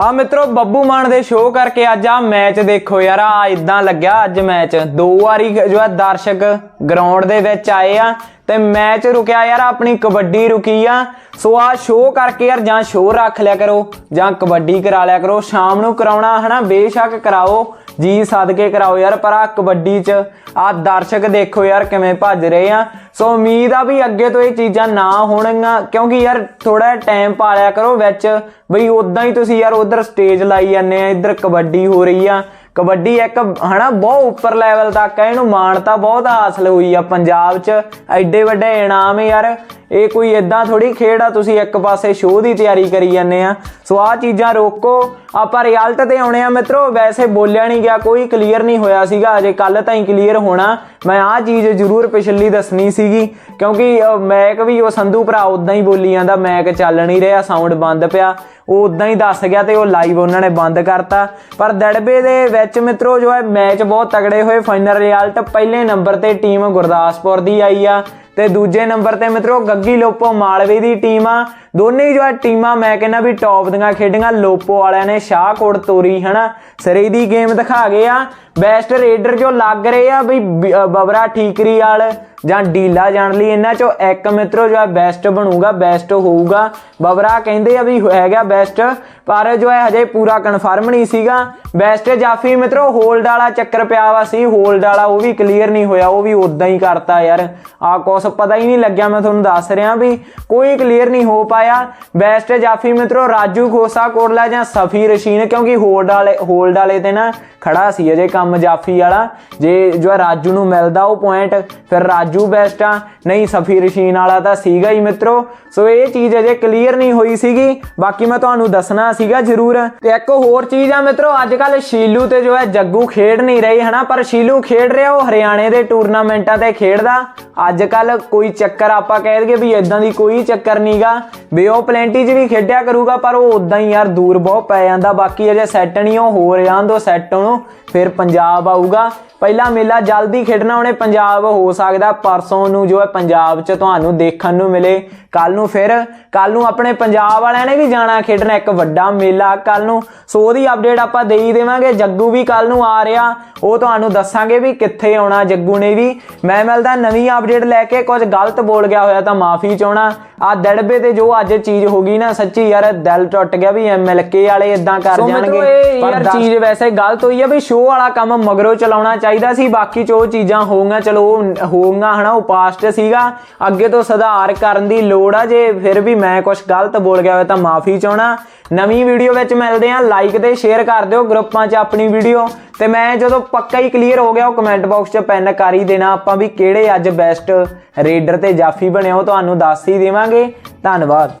ਆ ਮਿੱਤਰੋ, ਬੱਬੂ ਮਾਨ ਦੇ ਸ਼ੋਅ ਕਰਕੇ ਅੱਜ ਆ ਮੈਚ ਦੇਖੋ ਯਾਰ, ਆ ਇਦਾਂ ਲੱਗਿਆ ਅੱਜ ਮੈਚ ਦੋ ਵਾਰੀ ਜੋ ਹੈ ਦਰਸ਼ਕ ਗਰਾਊਂਡ ਦੇ ਵਿੱਚ ਆਏ ਆ ਤੇ ਮੈਚ ਰੁਕਿਆ ਯਾਰ, ਆਪਣੀ ਕਬੱਡੀ ਰੁਕੀ ਆ। ਸੋ ਆ ਸ਼ੋਅ ਕਰਕੇ ਯਾਰ, ਜਾਂ ਸ਼ੋਅ ਰੱਖ ਲਿਆ ਕਰੋ, ਜਾਂ ਕਬੱਡੀ ਕਰਾ ਲਿਆ ਕਰੋ, ਸ਼ਾਮ ਨੂੰ ਕਰਾਉਣਾ ਹਨਾ, ਬੇਸ਼ੱਕ ਕਰਾਓ। ਜੀ ਸਦਕੇ ਕਰਾਓ ਯਾਰ, ਪਰ ਆ ਕਬੱਡੀ 'ਚ ਆ ਦਰਸ਼ਕ ਦੇਖੋ ਯਾਰ ਕਿਵੇਂ ਭੱਜ ਰਹੇ ਆ। ਸੋ ਉਮੀਦ ਆ ਵੀ ਅੱਗੇ ਤੋਂ ਇਹ ਚੀਜ਼ਾਂ ਨਾ ਹੋਣਗੀਆਂ, ਕਿਉਂਕਿ ਯਾਰ ਥੋੜਾ ਟਾਈਮ ਪਾ ਲਿਆ ਕਰੋ ਵਿੱਚ। ਬਈ ਉਦਾਂ ਹੀ ਤੁਸੀਂ ਯਾਰ ਉਧਰ ਸਟੇਜ ਲਾਈ ਜਾਂਦੇ ਆ, ਇੱਧਰ ਕਬੱਡੀ ਹੋ ਰਹੀ ਆ। ਕਬੱਡੀ ਇੱਕ ਹਨਾ ਬਹੁਤ ਉੱਪਰ ਲੈਵਲ ਤੱਕ ਆ, ਇਹਨੂੰ ਮਾਨਤਾ ਬਹੁਤ ਹਾਸਲ ਹੋਈ ਆ ਪੰਜਾਬ 'ਚ। ਐਡੇ ਵੱਡੇ ਇਨਾਮ ਯਾਰ। ਇਹ ਕੋਈ ਇਦਾਂ ਥੋੜੀ ਖੇਡ ਆ, ਤੁਸੀਂ ਇੱਕ ਪਾਸੇ ਸ਼ੋਅ ਦੀ ਤਿਆਰੀ ਕਰੀ ਜਾਂਦੇ ਆ। ਸੋ ਆ ਚੀਜ਼ਾਂ ਰੋਕੋ, ਆਪਾਂ ਰਿਜ਼ਲਟ ਤੇ ਆਉਣੇ ਆ ਮਿੱਤਰੋ, ਵੈਸੇ ਬੋਲਿਆ ਨਹੀਂ ਗਿਆ, ਕੋਈ ਕਲੀਅਰ ਨਹੀਂ ਹੋਇਆ ਸੀਗਾ, ਅਜੇ ਕੱਲ ਤਾਂ ਹੀ ਕਲੀਅਰ ਹੋਣਾ। ਮੈਂ ਆ ਚੀਜ਼ ਜ਼ਰੂਰ ਪਿਛਲੀ ਦੱਸਣੀ ਸੀਗੀ, ਕਿਉਂਕਿ ਮੈਕ ਵੀ ਉਹ ਸੰਧੂ ਭਰਾ ਉਦਾਂ ਹੀ ਬੋਲੀ ਜਾਂਦਾ ਮੈਕ ਚੱਲ ਨਹੀਂ ਰਿਹਾ ਸਾਊਂਡ ਬੰਦ ਪਿਆ। ਉਹ ਉਦਾਂ ਹੀ ਦੱਸ ਗਿਆ ਤੇ ਉਹ ਲਾਈਵ ਉਹਨਾਂ ਨੇ ਬੰਦ ਕਰਤਾ। ਪਰ ਦੜਬੇ ਦੇ ਵਿੱਚ ਮਿੱਤਰੋ, ਜੋ ਹੈ ਮੈਚ ਬਹੁਤ ਤਗੜੇ ਹੋਏ। ਫਾਈਨਲ ਰਿਜ਼ਲਟ ਪਹਿਲੇ ਨੰਬਰ ਤੇ ਟੀਮ ਗੁਰਦਾਸਪੁਰ ਦੀ ਆਈ ਆ। ਤੇ ਦੂਜੇ ਨੰਬਰ ਤੇ ਮਿੱਤਰੋ ਗੱਗੀ ਲੋਪੋ ਮਾਲਵੇ ਦੀ ਟੀਮ ਆ। ਦੋਨੇ ਹੀ ਜੋ ਟੀਮਾਂ ਮੈਂ ਕਹਿੰਦਾ ਵੀ ਟੌਪ ਦੀਆਂ ਖੇਡੀਆਂ। ਲੋਪੋ ਵਾਲਿਆਂ ਨੇ ਸ਼ਾਹਕੋਟ ਤੋਰੀ, ਹਨਾ? ਸਰੇ ਦੀ ਗੇਮ ਦਿਖਾ ਗਏ ਆ। ਬੈਸਟ ਰੇਡਰ ਜੋ ਲੱਗ ਰਹੇ ਆ ਬਈ ਬਬਰਾ ਠੀਕਰੀ ਵਾਲ। ਜਾਂ ਡੀਲਾ ਜਾਣ ਲਈ ਇਹਨਾਂ ਚੋਂ ਇੱਕ ਮਿੱਤਰੋ ਜੋ ਹੈ ਬੈਸਟ ਬਣੂਗਾ ਬੈਸਟ ਹੋਊਗਾ। ਬਬਰਾ ਕਹਿੰਦੇ ਆ ਵੀ ਹੈਗਾ ਬੈਸਟ ਪਰ ਜੋ ਹੈ ਹਜੇ ਪੂਰਾ ਕਨਫਰਮ ਨਹੀਂ ਸੀਗਾ। ਬੈਸਟ ਜਾਫੀ ਮਿੱਤਰੋ ਹੋਲਡ ਵਾਲਾ ਚੱਕਰ ਪਿਆ ਵਾ ਸੀ ਹੋਲਡ ਵਾਲਾ ਉਹ ਵੀ ਕਲੀਅਰ ਨਹੀਂ ਹੋਇਆ, ਉਹ ਵੀ ਉਦਾਂ ਹੀ ਕਰਤਾ ਯਾਰ। ਆ ਕੁਛ ਪਤਾ ਹੀ ਨਹੀਂ ਲੱਗਿਆ, ਮੈਂ ਤੁਹਾਨੂੰ ਦੱਸ ਰਿਹਾ ਵੀ ਕੋਈ ਕਲੀਅਰ ਨਹੀਂ ਹੋ ਪਾਇਆ। ਬੈਸਟ ਜਾਫੀ ਮਿੱਤਰੋ, ਰਾਜੂ ਖੋਸਾ ਕੋਟਲਾ ਜਾਂ ਸਫੀ ਰਸ਼ੀਨ, ਕਿਉਂਕਿ ਹੋਲਡ ਵਾਲੇ ਹੋਲਡ ਵਾਲੇ ਤੇ ਨਾ ਖੜਾ ਸੀ ਅਜੇ ਕੰਮ ਜਾਫੀ ਵਾਲਾ। ਜੇ ਜੋ ਰਾਜੂ ਨੂੰ ਮਿਲਦਾ ਉਹ ਪੁਆਇੰਟ ਫਿਰ ਰਾਜੂ ਬੈਸਟ ਆ ਨਹੀਂ ਸਫੀ ਰਸ਼ੀਨ ਵਾਲਾ ਤਾਂ ਸੀਗਾ ਹੀ ਮਿੱਤਰੋ। ਸੋ ਇਹ ਚੀਜ਼ ਅਜੇ ਕਲੀਅਰ ਨਹੀਂ ਹੋਈ ਸੀਗੀ। ਬਾਕੀ ਮੈਂ ਤੁਹਾਨੂੰ ਦੱਸਣਾ ਸੀਗਾ ਜ਼ਰੂਰ। ਤੇ ਇੱਕ ਹੋਰ ਚੀਜ਼ ਆ ਮਿੱਤਰੋ ਅੱਜ ਕੱਲ ਸ਼ੀਲੂ ਤੇ ਜੋ ਹੈ ਜੱਗੂ ਖੇਡ ਨਹੀਂ ਰਹੀ, ਹਨਾ? ਪਰ ਸ਼ੀਲੂ ਖੇਡ ਰਿਹਾ, ਉਹ ਹਰਿਆਣੇ ਦੇ ਟੂਰਨਾਮੈਂਟਾਂ ਤੇ ਖੇਡਦਾ। ਅੱਜ ਕੱਲ ਕੋਈ ਚੱਕਰ ਆਪਾਂ ਕਹਿ ਦਈਏ ਵੀ ਇਦਾਂ ਦੀ ਕੋਈ ਚੱਕਰ ਨਹੀਂਗਾ। ਵੀ ਉਹ ਪਲੈਂਟੀ 'ਚ ਵੀ ਖੇਡਿਆ ਕਰੂਗਾ, ਪਰ ਉਹ ਉਦਾਂ ਹੀ ਯਾਰ ਦੂਰ ਬਹੁਤ ਪੈ ਜਾਂਦਾ। ਬਾਕੀ ਅਜੇ ਸੈੱਟ ਨਹੀਂ, ਉਹ ਹੋ ਰਿਹਾ ਦੋ ਸੈੱਟ ਉਹਨੂੰ ਫਿਰ ਪੰਜਾਬ ਆਊਗਾ। ਪਹਿਲਾ ਮੇਲਾ ਜਲਦੀ ਖੇਡਣਾ ਉਹਨੇ ਪੰਜਾਬ ਹੋ ਸਕਦਾ। ਪਰਸੋਂ ਨੂੰ ਜੋ ਹੈ ਪੰਜਾਬ 'ਚ ਤੁਹਾਨੂੰ ਦੇਖਣ ਨੂੰ ਮਿਲੇ। ਕੱਲ ਨੂੰ ਫਿਰ ਕੱਲ ਨੂੰ ਆਪਣੇ ਪੰਜਾਬ ਵਾਲਿਆਂ ਨੇ ਵੀ ਜਾਣਾ ਖੇਡਣਾ। ਇੱਕ ਵੱਡਾ ਮੇਲਾ ਕੱਲ ਨੂੰ ਸੋ ਉਹਦੀ ਅਪਡੇਟ ਆਪਾਂ ਦੇ ਹੀ ਦੇਵਾਂਗੇ। ਜੱਗੂ ਵੀ ਕੱਲ ਨੂੰ ਆ ਰਿਹਾ। ਉਹ ਤੁਹਾਨੂੰ ਦੱਸਾਂਗੇ ਵੀ ਕਿੱਥੇ ਆਉਣਾ ਜੱਗੂ ਨੇ ਵੀ। ਮੈਂ ਮਿਲਦਾ ਨਵੀਂ ਅਪਡੇਟ ਲੈ ਕੇ। ਕੁਝ ਗਲਤ ਬੋਲ ਗਿਆ ਹੋਇਆ ਤਾਂ ਮਾਫੀ ਚਾਹਣਾ ਆ ਦੜਬੇ ਤੇ ਜੋ ਅੱਜ ਚੀਜ਼ ਹੋ ਗਈ ਨਾ ਸੱਚੀ ਯਾਰ ਦਿਲ ਟੁੱਟ ਗਿਆ ਵੀ ਐਮਐਲਕੇ ਵਾਲੇ ਇਦਾਂ ਕਰ ਜਾਣਗੇ। ਪਰ ਚੀਜ਼ ਵੈਸੇ ਗਲਤ ਹੋਈ ਆ ਵੀ ਸ਼ੋਅ ਵਾਲਾ ਕੰਮ ਮਗਰੋਂ ਚਲਾਉਣਾ ਚਾਹੀਦਾ ਸੀ। ਬਾਕੀ ਚ ਉਹ ਚੀਜ਼ਾਂ ਹੋਊਗੀਆਂ ਚਲੋ ਉਹ ਹੋਊਗੀਆਂ ਹਨਾ ਉਹ ਪਾਸਟ ਸੀਗਾ। ਅੱਗੇ ਤੋਂ ਸੁਧਾਰ ਕਰਨ ਦੀ ਲੋੜ ਆ ਜੇ ਫਿਰ ਵੀ ਮੈਂ ਕੁਝ ਗਲਤ ਬੋਲ ਗਿਆ ਹੋਇਆ ਤਾਂ ਮਾਫੀ ਚਾਹਣਾ ਨਵੀਂ ਵੀਡੀਓ ਵਿੱਚ ਮਿਲਦੇ ਆ। ਲਾਈਕ ਤੇ ਸ਼ੇਅਰ ਕਰ ਦਿਓ ਗਰੁੱਪਾਂ 'ਚ ਆਪਣੀ ਵੀਡੀਓ ਤੇ ਮੈਂ ਜਦੋਂ ਪੱਕਾ ਹੀ ਕਲੀਅਰ ਹੋ ਗਿਆ, ਉਹ ਕਮੈਂਟ ਬਾਕਸ 'ਚ ਪੈਨ ਕਰ ਹੀ ਦੇਣਾ। ਆਪਾਂ ਵੀ ਕਿਹੜੇ ਅੱਜ ਬੈਸਟ ਰੇਡਰ ਤੇ ਜਾਫੀ ਬਣਿਆ ਉਹ ਤੁਹਾਨੂੰ ਦੱਸ ਹੀ ਦੇਵਾਂਗੇ। ਧੰਨਵਾਦ।